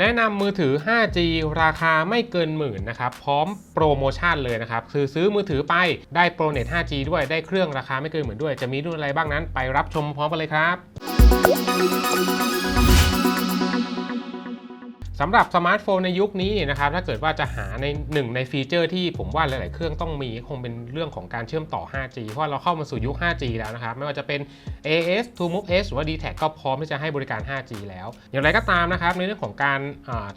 แนะนำมือถือ 5G ราคาไม่เกินหมื่นนะครับ พร้อมโปรโมชั่นเลยนะครับ คือซื้อมือถือไปได้โปรเน็ต 5G ด้วย ได้เครื่องราคาไม่เกินหมื่นด้วย จะมีรุ่นอะไรบ้างนั้น ไปรับชมพร้อมกันเลยครับ สำหรับสมาร์ทโฟนในยุคนี้นะครับถ้าเกิดว่าจะหาในหนึ่งในฟีเจอร์ที่ผมว่าหลาย ๆ เครื่องต้องมีคงเป็นเรื่องของการเชื่อมต่อ 5G เพราะเราเข้ามาสู่ยุค 5G แล้วนะครับ ไม่ว่าจะเป็น AS TrueMove H หรือว่า d t แทก็พร้อมที่จะให้บริการ 5G แล้ว อย่างไรก็ตามนะครับในเรื่องของการ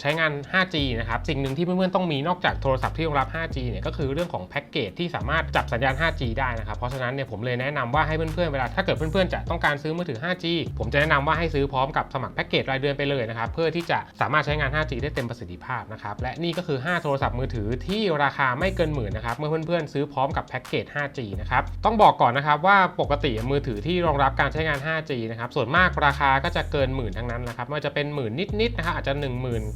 ใช้งาน 5G นะครับสิ่งหนึ่งที่เพื่อน ๆ ต้องมีนอกจากโทรศัพท์ที่รองรับ 5G เนี่ยก็คือเรื่องของแพ็กเกจที่สามารถจับสัญญาณ 5G ได้นะครับเพราะฉะนั้นเนี่ยผมเลยแนะนำว่าให้เพื่อน ๆ เวลาถ้าเกิดเพื่อน ๆ จะต้องการซื้อมือถือ 5G ผมจะแนะนำว่าให้ซื้อพร้อมกับสมัครแพ็กเกจรายเดือนไปเลยนะครับเพื่อที่จะสามารถใช้งาน 5G ได้เต็มประสิทธิภาพนะครับ และนี่ก็คือ 5 โทรศัพท์มือถือที่ราคาไม่เกินหมื่นนะครับ เมื่อเพื่อนๆ ซื้อพร้อมกับแพ็กเกจ 5G นะครับ ต้องบอกก่อนนะครับว่าปกติมือถือที่รองรับการใช้งาน 5G นะครับ ส่วนมากราคาก็จะเกินหมื่นทั้งนั้นนะครับไม่ว่าจะเป็นหมื่นนิดๆนะครับอาจจะ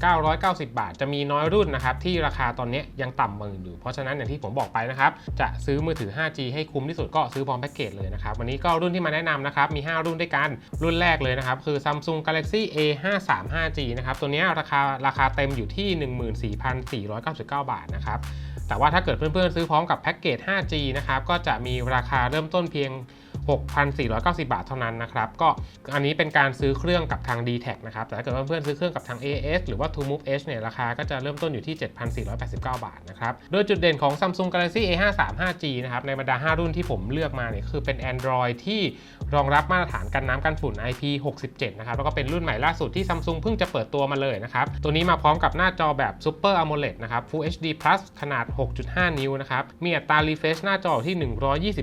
1990 บาท จะมีน้อยรุ่นนะครับที่ราคาตอนนี้ยังต่ำหมื่นอยู่ เพราะฉะนั้นอย่างที่ผมบอกไปนะครับจะซื้อมือถือ 5G ให้คุ้มที่สุดก็ซื้อพร้อมแพ็กเกจเลยนะครับวันนี้ก็รุ่นที่มาแนะนำนะครับมี 5 รุ่นด้วยกันรุ่นแรกเลยนะครับคือ Samsung Galaxy A53 5G นะครับตัวนี้ราคาราคาเต็มอยู่ที่ 14,499 บาทนะครับ แต่ว่าถ้าเกิดเพื่อนๆ ซื้อพร้อมกับแพ็กเกจ 5G นะครับ ก็จะมีราคาเริ่มต้นเพียง 6,490 บาทเท่านั้นนะครับ ก็อันนี้เป็นการซื้อเครื่องกับทาง d t แทนะครับ แต่ถ้าเกิดว่าเพื่อนซื้อเครื่องกับทาง AS หรือว่า TrueMove H เนี่ย ราคาก็จะเริ่มต้นอยู่ที่ 7,489 บาทนะครับ โดยจุดเด่นของ Samsung Galaxy A53 5G นะครับ ในบรรดา 5 รุ่นที่ผมเลือกมาเนี่ยคือเป็น Android ที่รองรับมาตรฐานกันน้ำกันฝุ่น IP67 นะครับ แล้วก็เป็นรุ่นใหม่ล่าสุดที่ Samsung เพิ่งจะเปิดตัวมาเลยนะครับ ตัวนี้มาพร้อมกับหน้าจอแบบ Super AMOLED นะครับ Full HD Plus ขนาด 6.5 นิ้วนะครับ มีอัตรา refresh หน้าจอที่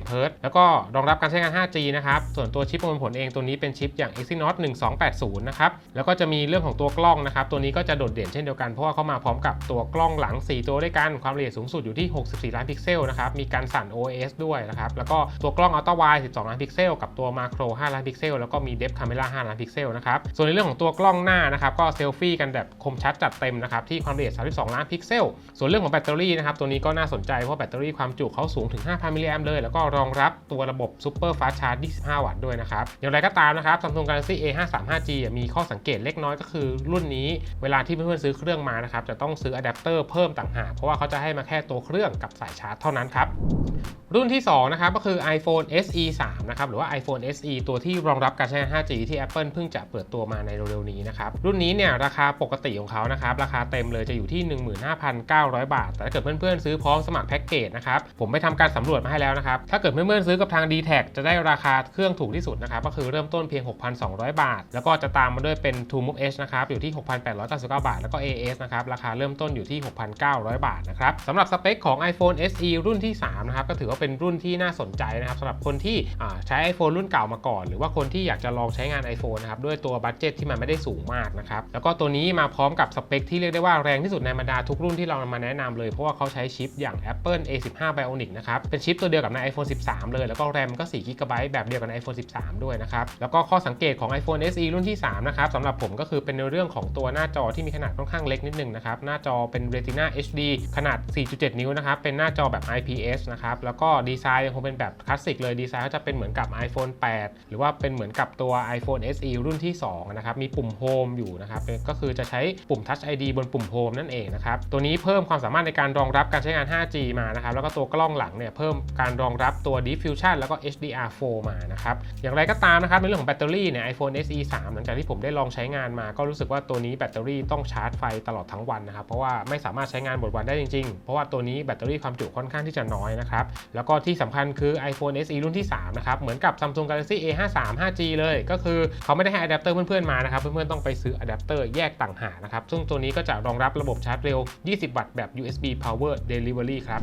120 Hz แล้วก็รองรับการใช้งาน 5G นะครับ ส่วนตัวชิปประมวลผลเองตัวนี้เป็นชิปอย่าง Exynos 1280 นะครับ แล้วก็จะมีเรื่องของตัวกล้องนะครับ ตัวนี้ก็จะโดดเด่นเช่นเดียวกัน เพราะว่าเข้ามาพร้อมกับตัวกล้องหลัง 4 ตัวด้วยกัน ความละเอียดสูงสุดอยู่ที่ 64 ล้านพิกเซลนะครับ มีการสั่น OS ด้วยนะครับ แล้วก็ตัวกล้อง Ultra Wide 12 ล้านพิกเซล กับตัว Macro 5 ล้านพิกเซล แล้วก็มี Depth Camera 5 ล้านพิกเซลนะครับ ส่วนในเรื่องของตัวกล้องหน้านะครับก็เซลฟี่กันแบบคมชัดจัดเต็มนะครับที่ความละเอียด 32 ล้านพิกเซล ส่วนเรื่องของแบตเตอรี่นะครับตัวนี้ก็น่าสนใจเพราะแบตเตอรี่ความจุเขาสูงถึง 5,000 มิลลิแอมเลย แล้วก็รองรับตัวระบบ Super ฟ้าชาร์จ 25 วัตต์ด้วยนะครับ อย่างไรก็ตามนะครับ Samsung Galaxy A53 5G มีข้อสังเกตเล็กน้อยก็คือรุ่นนี้เวลาที่เพื่อนๆซื้อเครื่องมานะครับจะต้องซื้ออะแดปเตอร์เพิ่มต่างหากเพราะว่าเขาจะให้มาแค่ตัวเครื่องกับสายชาร์จเท่านั้นครับ รุ่นที่ 2 นะครับก็คือ iPhone SE 3 นะครับ หรือว่า iPhone SE ตัวที่รองรับการใช้งาน 5G ที่ Apple เพิ่งจะเปิดตัวมาในเร็วๆนี้นะครับ รุ่นนี้เนี่ยราคาปกติของเขานะครับ ราคาเต็มเลยจะอยู่ที่ 15,900 บาท แต่ถ้าเกิดเพื่อนๆ ซื้อพร้อมสมัครแพ็กเกจนะครับ ผมไปทำการสำรวจมาให้แล้วนะครับ ถ้าเกิดเพื่อนๆ ซื้อกับทาง d t แทจะได้ราคาเครื่องถูกที่สุดนะครับ ก็คือเริ่มต้นเพียง 6,200 บาท แล้วก็จะตามมาด้วยเป็น TrueMove H นะครับอยู่ที่ 6,899 บาท แล้วก็ AS นะครับราคาเริ่มต้นอยู่ที่ 6,900 บาทนะครับสำหรับสเปคของ iPhone SE รุ่นที่3นะครับก็ถือว่าเป็นรุ่นที่น่าสนใจนะครับสำหรับคนที่ใช้ iPhone รุ่นเก่ามาก่อน หรือว่าคนที่อยากจะลองใช้งาน iPhone นะครับด้วยตัวบัตเจ็ตที่มันไม่ได้สูงมากนะครับแล้วก็ตัวนี้มาพร้อมกับสเปคที่เรียกได้ว่าแรงที่สุดในบรรดาทุกรุ่นที่เรามาแนะนำเลยเพราะว่าเขาใช้ชิปอย่าง Apple A15 Bionic นะครับเป็นชิปตัวเดียวกับใน iPhone 13 เลยแล้วก็แรมก็4 g b แบบเดียวกับใน iPhone 13 ด้วยนะครับแล้วก็ข้อสังเกตของ iPhone SE รุ่นที่3นะครับสำหรับผมก็คือเป็นในเรื่องของตัวหน้าจอที่มีขนาดค่อนข้างเล็กนิดนึงนะครับหน้าจอเป็น Retina HD ขนาด 4.7 นิ้วนะครับเป็นหน้าจอแบบ IPS นะครับแล้วก็ดีไซน์ยังคงเป็นแบบคลาสสิกเลยดีไซน์ก็จะเป็นเหมือนกับ iPhone 8 หรือว่าเป็นเหมือนกับตัว iPhone SE รุ่นที่2นะครับมีปุ่ม Home อยู่นะครับก็คือจะใช้ปุ่ม Touch ID บนปุ่ม Home นั่นเองนะครับตัวนี้เพิ่มความสามารถในการรองรับการใช้งาน 5G มานะครับแล้วก็ตัวกล้องหลังเนี่ยเพิ่มการรองรับตัว Deep Fusion แล้วก็ HDR4 มานะครับอย่างไรก็ตามนะครับในเรื่องของแบตเตอรี่เนี่ย iPhone SE 3 หลังจากที่ผมได้ลองใช้งานมา ก็รู้สึกว่าตัวนี้แบตเตอรี่ต้องชาร์จไฟตลอดทั้งวันนะครับเพราะว่าไม่สามารถใช้งานบนวันได้จริงๆ เพราะว่าตัวนี้แบตเตอรี่ความจุค่อนข้างที่จะน้อยนะครับแแล้วก็ที่สำคัญคือ iPhone SE รุ่นที่ 3 นะครับ เหมือนกับ Samsung Galaxy A53 5G เลย ก็คือเขาไม่ได้ให้อะแดปเตอร์เพื่อนๆมานะครับ เพื่อนๆต้องไปซื้ออะแดปเตอร์แยกต่างหากนะครับ ซึ่งตัวนี้ก็จะรองรับระบบชาร์จเร็ว 20 วัตต์แบบ USB Power Delivery ครับ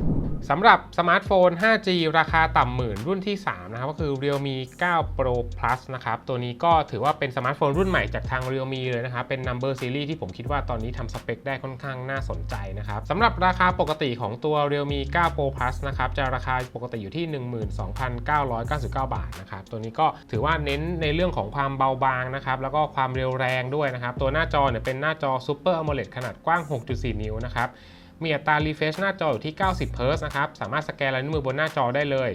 สำหรับสมาร์ทโฟน 5G ราคาต่ำหมื่นรุ่นที่ 3 นะครับ ก็คือ Realme 9 Pro Plus นะครับ ตัวนี้ก็ถือว่าเป็นสมาร์ทโฟนรุ่นใหม่จากทาง Realme เลยนะครับ เป็น Number Series ที่ผมคิดว่าตอนนี้ทำสเปคได้ค่อนข้างน่าสนใจนะครับสำหรับราคาปกติของตัว Realme 9 Pro Plus นะครับจะราคาปกติอยู่ที่ 12,999 บาทนะครับตัวนี้ก็ถือว่าเน้นในเรื่องของความเบาบางนะครับแล้วก็ความเร็วแรงด้วยนะครับตัวหน้าจอเนี่ยเป็นหน้าจอ Super AMOLED ขนาดกว้าง 6.4 นิ้วนะครับมีอัตรา refresh หน้าจออยู่ที่ 90 Hz นะครับสามารถสแกนลายนิ้วมือบนหน้าจอได้เลย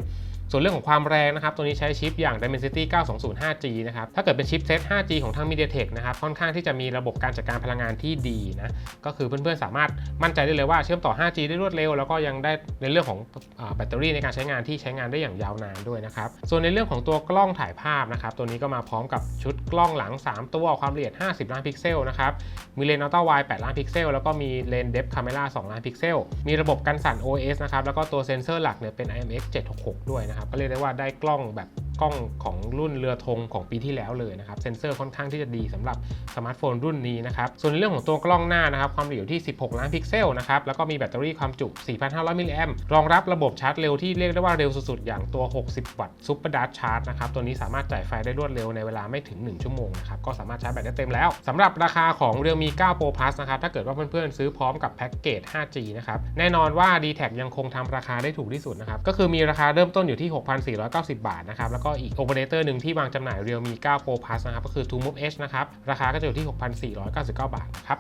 ส่วนเรื่องของความแรงนะครับ ตัวนี้ใช้ชิปอย่าง Dimensity 920 5G นะครับ ถ้าเกิดเป็นชิปเซต 5G ของทาง MediaTek นะครับ ค่อนข้างที่จะมีระบบการจัดการพลังงานที่ดีนะ ก็คือเพื่อนๆ สามารถมั่นใจได้เลยว่าเชื่อมต่อ 5G ได้รวดเร็ว แล้วก็ยังได้ในเรื่องของอแบตเตอรี่ในการใช้งานที่ใช้งานได้อย่างยาวนานด้วยนะครับ ส่วนในเรื่องของตัวกล้องถ่ายภาพนะครับ ตัวนี้ก็มาพร้อมกับชุดกล้องหลัง 3 ตัวความละเอียด 50 ล้านพิกเซลนะครับ มีเลนส์อัลตร้าไวด์8ล้านพิกเซล แล้วก็มีเลนส์เดฟคาเมรา2ล้านพิกเซล มีระบบกันสั่น OS นะครับ แล้วก็ตัวเซ็นเซอร์หลักเนี่ยเป็น IMX 766 ด้วยนะครับก็เรียกได้ว่าได้กล้องแบบกล้องของรุ่นเรือธงของปีที่แล้วเลยนะครับเซนเซอร์ค่อนข้างที่จะดีสำหรับสมาร์ทโฟนรุ่นนี้นะครับส่วนในเรื่องของตัวกล้องหน้านะครับความละเอียดที่ 16 ล้านพิกเซลนะครับแล้วก็มีแบตเตอรี่ความจุ 4,500 มิลลิแอมป์รองรับระบบชาร์จเร็วที่เรียกได้ว่าเร็วสุดๆ อย่างตัว 60 วัตต์ซุปเปอร์ดัชชาร์จนะครับตัวนี้สามารถจ่ายไฟได้รวดเร็วในเวลาไม่ถึง 1 ชั่วโมงนะครับก็สามารถชาร์จแบตได้เต็มแล้วสำหรับราคาของ Realme 9 Pro Plus นะครับถ้าเกิดว่าเพื่อนๆซื้อพร้อมกับแพ็กเกจ 5G นะครับแน่นอนว่า d t แทยังคงทำราคาได้ถูกที่สุดนะครับก็คือมีราคาเริ่มต้นอยู่ที่6,490 บาทนะครับ แล้วก็อีกโอเปอเรเตอร์หนึ่งที่วางจำหน่าย Realme 9 Pro Plus นะครับ ก็คือ TrueMove H นะครับ ราคาก็จะอยู่ที่ 6,499 บาทนะครับ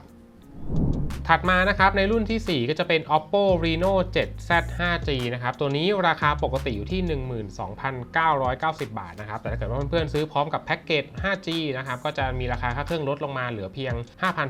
ถัดมานะครับในรุ่นที่ 4 ก็จะเป็น oppo reno 7z 5g นะครับตัวนี้ราคาปกติอยู่ที่ 12,990 บาทนะครับแต่ถ้าเกิดว่าเพื่อนๆซื้อพร้อมกับแพ็กเกจ 5g นะครับก็จะมีราคาค่าเครื่องลดลงมาเหลือเพียง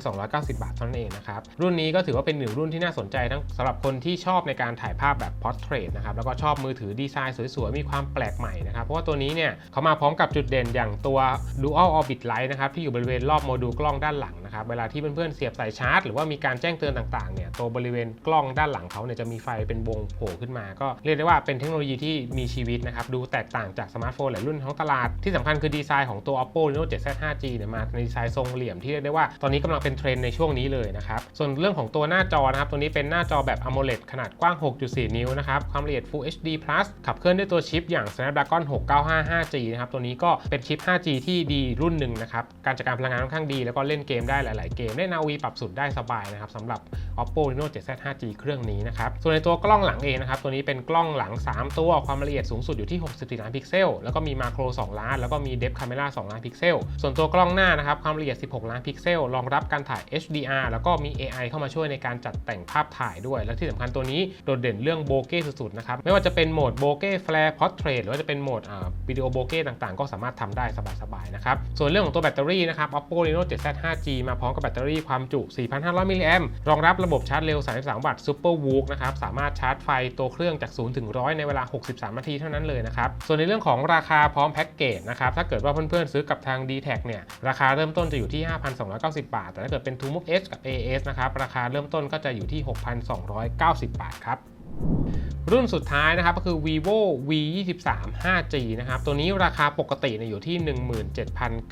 5,290 บาทเท่านั้นเองนะครับรุ่นนี้ก็ถือว่าเป็นหนึ่งรุ่นที่น่าสนใจทั้งสำหรับคนที่ชอบในการถ่ายภาพแบบ portrait นะครับแล้วก็ชอบมือถือดีไซน์สวยๆ มีความแปลกใหม่นะครับเพราะว่าตัวนี้เนี่ยเขามาพร้อมกับจุดเด่นอย่างตัว dual orbit light นะครับที่อยู่บริเวณรอบโมดูลกล้องด้านหลังนะครับเวลาที่เพื่อนๆเสียบสายชาร์จรือว่ามีการแจ้งเตือนต่างๆเนี่ยตัวบริเวณกล้องด้านหลังเขาเนี่ยจะมีไฟเป็นวงโผล่ขึ้นมา ก็เรียกได้ว่าเป็นเทคโนโลยีที่มีชีวิตนะครับดูแตกต่างจากสมาร์ทโฟนหลายรุ่นท้องตลาด ที่สำคัญคือดีไซน์ของตัว oppo reno 7z 5g เนี่ยมาในดีไซน์ทรงเหลี่ยมที่เรียกได้ว่าตอนนี้กำลังเป็นเทรนด์ในช่วงนี้เลยนะครับส่วนเรื่องของตัวหน้าจอนะครับตัวนี้เป็นหน้าจอแบบ AMOLED ขนาดกว้าง 6.4 นิ้วนะครับความละเอียด Full HD Plus ขับเคลื่อนด้วยตัวชิปอย่าง Snapdragon 695 5G นะครับตัวนี้ก็เป็นชิป 5G ที่ดีรุ่นหนึ่งนะครับการจัดการพลังงานค่อนข้างดี แล้วก็เล่นเกมได้หลาย ๆ เกมเล่น ROV ปรับสุดได้สบายนะครับสำหรับ oppo reno 7z 5g เครื่องนี้นะครับ ส่วนในตัวกล้องหลังเองนะครับ ตัวนี้เป็นกล้องหลัง 3 ตัวความละเอียดสูงสุดอยู่ที่ 64 ล้านพิกเซล แล้วก็มีมาโคร 2 ล้าน แล้วก็มี depth camera 2ล้านพิกเซล ส่วนตัวกล้องหน้านะครับความละเอียด 16 ล้านพิกเซล รองรับการถ่าย HDR แล้วก็มี AI เข้ามาช่วยในการจัดแต่งภาพถ่ายด้วย และที่สำคัญตัวนี้โดดเด่นเรื่องโบเก้สุดๆนะครับ ไม่ว่าจะเป็นโหมดโบเก้แฟร์พอร์เทรตหรือว่าจะเป็นโหมดวิดีโอโบเก้ต่างๆ ก็สามารถทำได้สบายๆนะครับ ส่วนเรื่องของตัวแบตเตอรี่นะครับ oppo reno 7z 5g มาพร้อมกับแบตเตอรี่ความจุ4,500 มิลลิแอมรองรับระบบชาร์จเร็ว 33 วัตต์ Super Whoop นะครับ สามารถชาร์จไฟตัวเครื่องจาก 0 ถึง 100 ในเวลา 63 นาทีเท่านั้นเลยนะครับ ส่วนในเรื่องของราคาพร้อมแพ็กเกจนะครับ ถ้าเกิดว่าเพื่อนๆซื้อกับทาง d t แทเนี่ยราคาเริ่มต้นจะอยู่ที่ 5,290 บาท แต่ถ้าเกิดเป็น TrueMove H กับ AS นะครับราคาเริ่มต้นก็จะอยู่ที่ 6,290 บาทครับ รุ่นสุดท้ายนะครับก็คือ vivo v 2 3 5g นะครับ ตัวนี้ราคาปกติเนี่ยอยู่ที่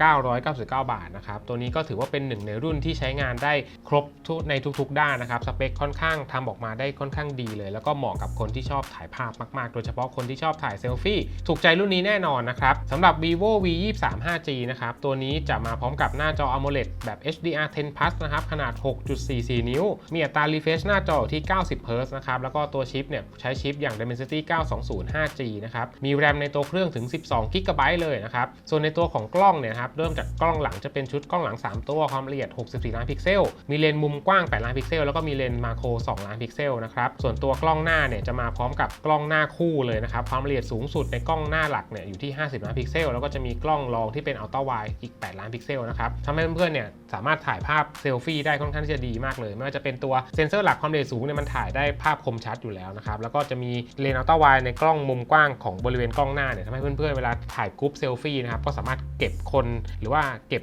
17,999 บาทนะครับ ตัวนี้ก็ถือว่าเป็นหนึ่งในรุ่นที่ใช้งานได้ครบในทุกๆ ด้านนะครับ สเปคค่อนข้างทำออกมาได้ค่อนข้างดีเลย แล้วก็เหมาะกับคนที่ชอบถ่ายภาพมากๆ โดยเฉพาะคนที่ชอบถ่ายเซลฟี่ ถูกใจรุ่นนี้แน่นอนนะครับสำหรับ vivo v 2 3 5g นะครับ ตัวนี้จะมาพร้อมกับหน้าจอ AMOLED แบบ HDR 10 plus นะครับ ขนาด 6.44 นิ้ว มีอัตรา refresh หน้าจอที่ 90 Hz นะครับ แล้วก็ตัวชิปเนี่ยใช้ชิปอย่าง Dimensity 920 5G นะครับ มีแรมในตัวเครื่องถึง 12 g b เลยนะครับ ส่วนในตัวของกล้องเนี่ยครับ เริ่มจากกล้องหลังจะเป็นชุดกล้องหลัง 3 ตัว ความละเอียด 64 ล้านพิกเซล มีเลนส์มุมกว้าง 8 ล้านพิกเซล แล้วก็มีเลนส์มาโคร 2 ล้านพิกเซลนะครับ ส่วนตัวกล้องหน้าเนี่ยจะมาพร้อมกับกล้องหน้าคู่เลยนะครับ ความละเอียดสูงสุดในกล้องหน้าหลักเนี่ยอยู่ที่ 50 ล้านพิกเซล แล้วก็จะมีกล้องรองที่เป็นอัลตร้าไวด์อีก 8 ล้านพิกเซลนะครับทำให้เพื่อนๆเนี่ยสามารถถ่ายภาพเซลฟี่ได้ค่อนข้างที่จะดีมากเลย ไม่ว่าจะเป็นตัวเซนเซอร์หลักความละเอียดสูงเนี่ยมันถ่ายได้ภาพคมชัดอยู่แล้วแล้วนะครับ แล้วก็จะมีเลนส์อัลตร้าไวในกล้องมุมกว้างของบริเวณกล้องหน้าเนี่ยทำให้เพื่อนๆเวลาถ่ายกรุ๊ปเซลฟี่นะครับก็สามารถเก็บคนหรือว่าเก็บ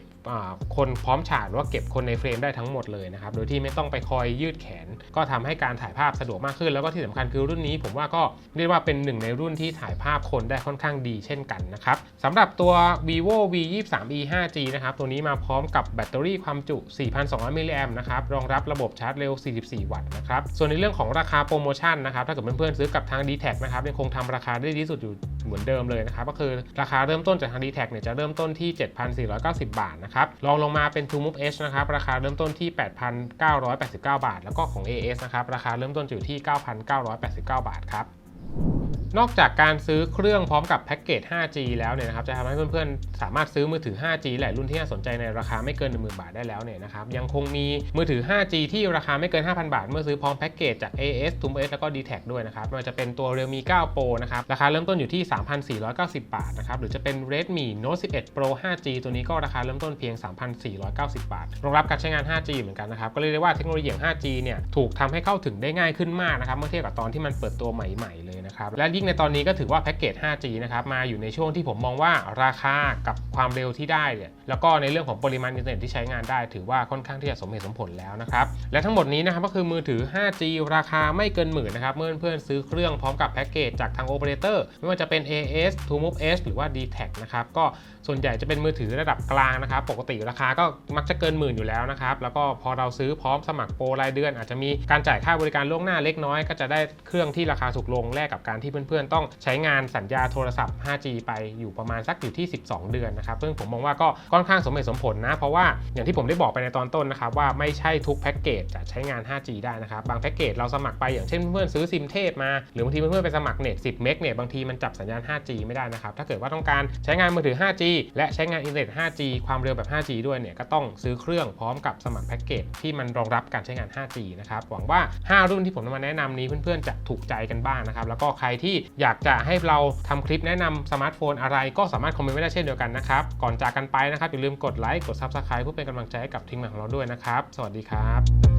คนพร้อมฉากหรือว่าเก็บคนในเฟรมได้ทั้งหมดเลยนะครับ โดยที่ไม่ต้องไปคอยยืดแขน ก็ทำให้การถ่ายภาพสะดวกมากขึ้น แล้วก็ที่สำคัญคือรุ่นนี้ ผมว่าก็เรียกว่าเป็นหนึ่งในรุ่นที่ถ่ายภาพคนได้ค่อนข้างดีเช่นกันนะครับสำหรับตัว vivo v 2 3 e 5g นะครับ ตัวนี้มาพร้อมกับแบตเตอรี่ความจุ 4,200 มิลลิแอมนะครับ รองรับระบบชาร์จเร็ว 44 วัตต์นะครับ ส่วนในเรื่องของราคาโปรโมชั่นนะครับ ถ้าเกิดเพื่อนๆซื้อกับทาง d t แทนะครับยังคงทำราคาได้ดีสุดอยู่เหมือนเดิมเลยนะครับ ก็คือราคาเริ่มต้นจากทาง d t แทเนี่ยจะเริ่มต้นที่ 7,490 บาทนะครับรองลงมาเป็น TrueMove H นะครับราคาเริ่มต้นที่ 8,989 บาท แล้วก็ของ AS นะครับราคาเริ่มต้นอยู่ที่ 9,989 บาทครับ นอกจากการซื้อเครื่องพร้อมกับแพ็กเกจ 5G แล้วเนี่ยนะครับจะทำให้เพื่อนๆ สามารถซื้อมือถือ 5G หลายรุ่นที่น่าสนใจในราคาไม่เกิน 10,000 บาทได้แล้วเนี่ยนะครับยังคงมีมือถือ 5G ที่ราคาไม่เกิน 5,000 บาท เมื่อซื้อพร้อมแพ็กเกจจาก AS t u m S แล้วก็ d t แทด้วยนะครับม่ว่าจะเป็นตัว Realme 9 Pro นะครับราคาเริ่มต้นอยู่ที่ 3,490 บาทนะครับหรือจะเป็น Redmi Note 11 Pro 5G ตัวนี้ก็ราคาเริ่มต้นเพียง 3,490 บาท รองรับการใช้งาน 5G เหมือนกันนะครับก็เรียกได้ว่าเทคโนโลยีอย่าง 5G เนี่ยถูกทำให้เข้าถึงได้ง่ายขึ้นมากนะครับเมื่อเทียบกับตอนที่มันเปิดตัวใหม่ ๆ เลยนะครับและยิ่งในตอนนี้ก็ถือว่าแพ็กเกจ 5G นะครับมาอยู่ในช่วงที่ผมมองว่าราคากับความเร็วที่ได้เนี่ยแล้วก็ในเรื่องของปริมาณอินเทอร์เน็ตที่ใช้งานได้ ถือว่าค่อนข้างที่จะสมเหตุสมผลแล้วนะครับและทั้งหมดนี้นะครับก็คือมือถือ 5G ราคาไม่เกินหมื่นนะครับเมื่อเพื่อนๆซื้อเครื่องพร้อมกับแพ็กเกจจากทางโอเปอเรเตอร์ไม่ว่าจะเป็น AS t o Move S หรือว่า d t แทนะครับก็ส่วนใหญ่จะเป็นมือถือระดับกลางนะครับปกติราคาก็มักจะเกินหมื่นอยู่แล้วนะครับแล้วก็พอเราซื้อพร้อมสมัครโปรรายเดือน อาจจะมีการจ่ายค่าบริการล่วงหน้าเล็กน้อยก็จะได้เครื่องที่ราคาถูกลงแลกกับการที่เพื่อนๆ ต้องใช้งานสัญญาโทรศัพท์ 5G ไปอยู่ประมาณสักอยู่ที่ 12 เดือนนะครับซึ่งผมมองว่าก็ค่อนข้างสมเหตุสมผลนะ เพราะว่าอย่างที่ผมได้บอกไปในตอนต้นนะครับว่าไม่ใช่ทุกแพ็กเกจจะใช้งาน 5G ได้นะครับบางแพ็กเกจเราสมัครไปอย่างเช่นเพื่อนๆซื้อซิมเทพมา หรือบางทีเพื่อนๆไปสมัครเน็ต 10 เมกเนี่ยบางทีมันจับสัญญาณ 5G ไม่ได้นะครับถ้าเกิดว่าต้องการใช้งานมือถือ 5G และใช้งานอินเทอร์เน็ต 5G ความเร็วแบบ 5G ด้วยเนี่ยก็ต้องซื้อเครื่องพร้อมกับสมัครแพ็กเกจที่มันรองรับการใช้งาน 5G นะครับหวังว่า 5 รุ่นที่ผมนำมาแนะนำนี้เพื่อนๆจะถูกใจกันบ้างนะครับแล้วก็ใครที่อยากจะให้เราทำคลิปแนะนำสมาร์ทโฟนอะไร ก็สามารถคอมเมนต์ไว้ได้เช่นเดียวกันนะครับ ก่อนจากกันไปนะครับอย่าลืมกดไลค์กดซับสไคร b e เพื่อเป็นกำลังใจให้กับทีมงานของเราด้วยนะครับ สวัสดีครับ